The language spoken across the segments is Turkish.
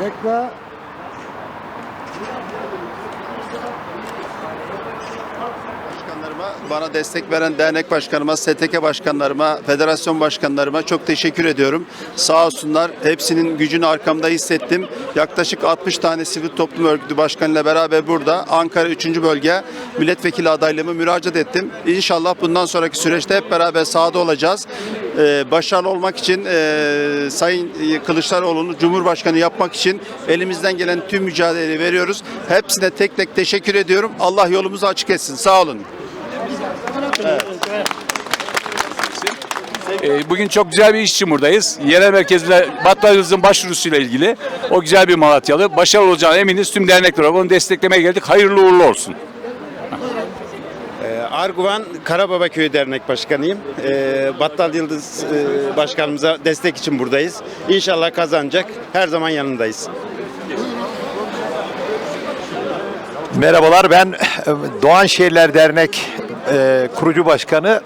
Bekle. Başkanlarıma, bana destek veren dernek başkanıma, STK başkanlarıma, federasyon başkanlarıma çok teşekkür ediyorum. Sağ olsunlar. Hepsinin gücünü arkamda hissettim. Yaklaşık 60 tane sivil toplum örgütü başkanıyla beraber burada Ankara 3. bölge milletvekili adaylığımı müracaat ettim. İnşallah bundan sonraki süreçte hep beraber sahada olacağız. Ee, başarılı olmak için e, Sayın Kılıçdaroğlu'nu Cumhurbaşkanı yapmak için elimizden gelen tüm mücadeleyi veriyoruz. Hepsine tek tek teşekkür ediyorum. Allah yolumuzu açık etsin. Sağ olun. Ee, Bugün çok güzel bir iş için buradayız. Yerel merkezle Battalya'nızın başvurusuyla ilgili o güzel bir Malatyalı. Başarılı olacağına eminiz. Tüm dernekler olarak onu desteklemeye geldik. Hayırlı uğurlu olsun. Ee, Arguvan Karababa Köyü Dernek Başkanıyım. Ee, Battal Yıldız e, Başkanımıza destek için buradayız. İnşallah kazanacak. Her zaman yanındayız. Merhabalar ben e, Doğan Şehirler Dernek e, kurucu başkanı.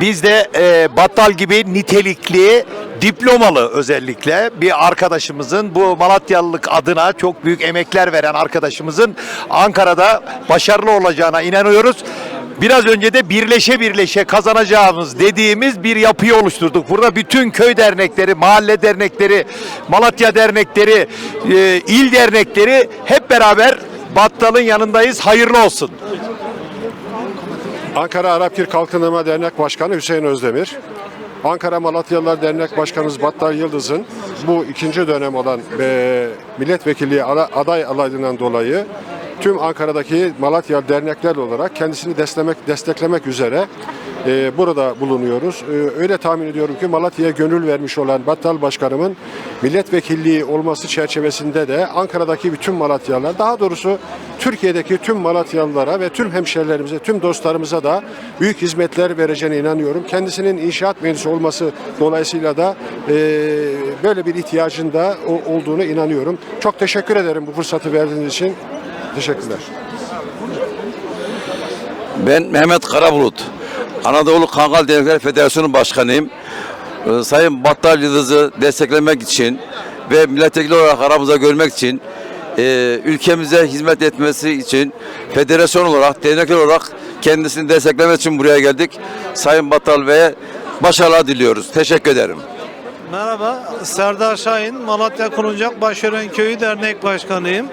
Biz de e, Battal gibi nitelikli diplomalı özellikle bir arkadaşımızın bu Malatyalılık adına çok büyük emekler veren arkadaşımızın Ankara'da başarılı olacağına inanıyoruz. Biraz önce de birleşe birleşe kazanacağımız dediğimiz bir yapıyı oluşturduk. Burada bütün köy dernekleri, mahalle dernekleri, Malatya dernekleri, e, il dernekleri hep beraber Battal'ın yanındayız. Hayırlı olsun. Ankara Arapgir Kalkınma Dernek Başkanı Hüseyin Özdemir. Ankara Malatyalılar Dernek Başkanımız Battal Yıldız'ın bu ikinci dönem olan e, milletvekilliği ada- aday adaylığından dolayı tüm Ankara'daki Malatya dernekler olarak kendisini desteklemek, desteklemek üzere e, burada bulunuyoruz. E, öyle tahmin ediyorum ki Malatya'ya gönül vermiş olan Battal Başkanımın milletvekilliği olması çerçevesinde de Ankara'daki bütün Malatyalılar, daha doğrusu Türkiye'deki tüm Malatyalılara ve tüm hemşerilerimize, tüm dostlarımıza da büyük hizmetler vereceğine inanıyorum. Kendisinin inşaat mühendisi olması dolayısıyla da e, böyle bir ihtiyacın da o- olduğunu inanıyorum. Çok teşekkür ederim bu fırsatı verdiğiniz için. Teşekkürler. Ben Mehmet Karabulut. Anadolu Kangal Dernekler Federasyonu Başkanıyım. Ee, Sayın Battal Yıldız'ı desteklemek için ve milletvekili olarak aramıza görmek için e, ülkemize hizmet etmesi için federasyon olarak, dernekler olarak kendisini desteklemek için buraya geldik. Sayın Battal Bey'e başarılar diliyoruz. Teşekkür ederim. Merhaba, Serdar Şahin, Malatya Kuruncak Başören Köyü Dernek Başkanıyım.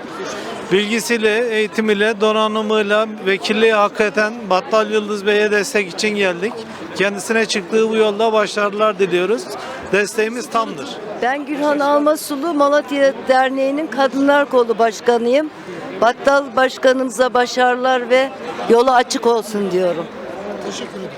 Bilgisiyle, eğitimiyle, donanımıyla, vekilliği hak eden Battal Yıldız Bey'e destek için geldik. Kendisine çıktığı bu yolda başarılar diliyoruz. Desteğimiz tamdır. Ben Gülhan Almasulu Malatya Derneği'nin Kadınlar Kolu Başkanıyım. Battal Başkanımıza başarılar ve yolu açık olsun diyorum. Teşekkür ederim.